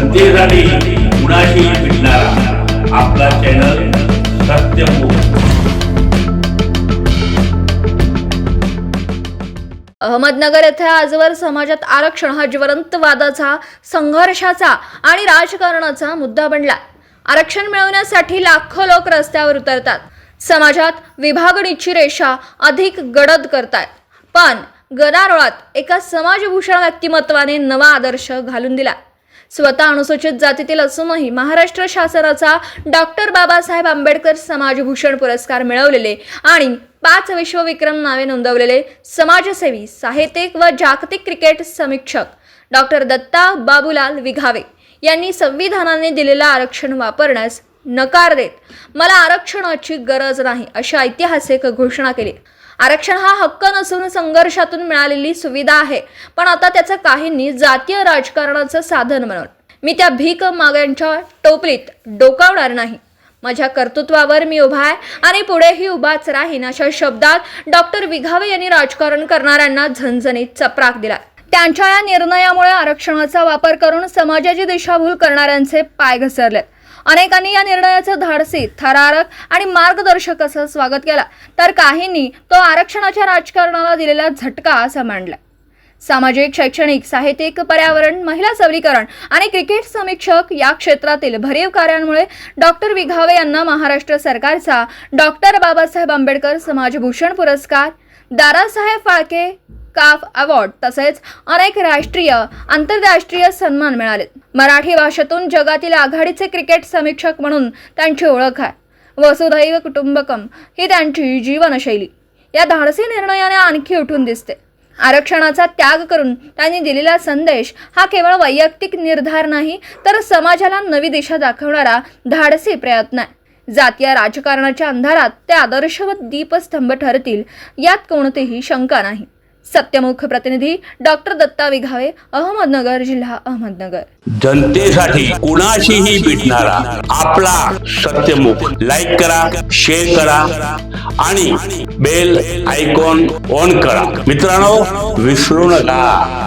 जनतेसाठी कुणाशी भेटणारा. आपला चॅनल सत्यमुख अहमदनगर येथे आजवर समाजात आरक्षण हा ज्वलंत वादाचा संघर्षाचा आणि राजकारणाचा मुद्दा बनला आरक्षण मिळवण्यासाठी लाखो लोक रस्त्यावर उतरतात. समाजात विभागणीची रेषा अधिक गडद करतात पण गदारोळात एका समाजभूषण व्यक्तिमत्वाने नवा आदर्श घालून दिला स्वतः अनुसूचित जातीतील असूनही महाराष्ट्र शासनाचा डॉक्टर बाबासाहेब आंबेडकर समाजभूषण पुरस्कार मिळवलेले आणि पाच विश्वविक्रम नावे नोंदवलेले समाजसेवी साहित्यिक व जागतिक क्रिकेट समीक्षक डॉक्टर दत्ता बाबूलाल विघावे यांनी संविधानाने दिलेलं आरक्षण वापरण्यास नकार देत मला आरक्षणाची गरज नाही अशी ऐतिहासिक घोषणा केली. आरक्षण हा हक्क नसून संघर्षातून मिळालेली सुविधा आहे. पण आता त्याचं काहींनी जातीय राजकारणाचं साधन बनवलं मी त्या भीक माग्यांच्या टोपलीत डोकावणार नाही. माझ्या कर्तृत्वावर मी उभा आहे आणि पुढेही उभाच राहीन अशा शब्दात डॉक्टर विघावे यांनी राजकारण करणाऱ्यांना झणझणीत चपराक दिला. त्यांच्या या निर्णयामुळे आरक्षणाचा वापर करून समाजाची दिशाभूल करणाऱ्यांचे पाय घसरले अनेकांनी या निर्णयाचं धाडसी थरारक आणि मार्गदर्शक असं स्वागत केलं. तर काहींनी तो आरक्षणाच्या राजकारणाला दिलेला झटका असं मांडला सामाजिक शैक्षणिक साहित्यिक पर्यावरण महिला सबलीकरण आणि क्रिकेट समीक्षक या क्षेत्रातील भरीव कार्यांमुळे डॉक्टर विघावे यांना महाराष्ट्र सरकारचा डॉक्टर बाबासाहेब आंबेडकर समाजभूषण पुरस्कार दारासाहेब फाळके काफ अवॉर्ड तसेच अनेक राष्ट्रीय आंतरराष्ट्रीय सन्मान मिळाले. मराठी भाषेतून जगातील आघाडीचे क्रिकेट समीक्षक म्हणून त्यांची ओळख आहे. वसुधैव कुटुंबकम ही त्यांची जीवनशैली. या धाडसी निर्णयाने आणखी उठून दिसते. आरक्षणाचा त्याग करून त्यांनी दिलेला संदेश हा केवळ वैयक्तिक निर्धार नाही तर समाजाला नवी दिशा दाखवणारा धाडसी प्रयत्न आहे. जातीय राजकारणाच्या अंधारात ते आदर्श व दीपस्तंभ ठरतील यात कोणतीही शंका नाही. सत्यमुख प्रतिनिधी डॉक्टर दत्ता विघावे अहमदनगर जिल्हा अहमदनगर. जनतेसाठी कुणाशीही भेटणारा आपला सत्यमुख. लाईक करा शेअर करा आणि बेल आयकॉन ऑन करा. मित्रांनो विसरू नका.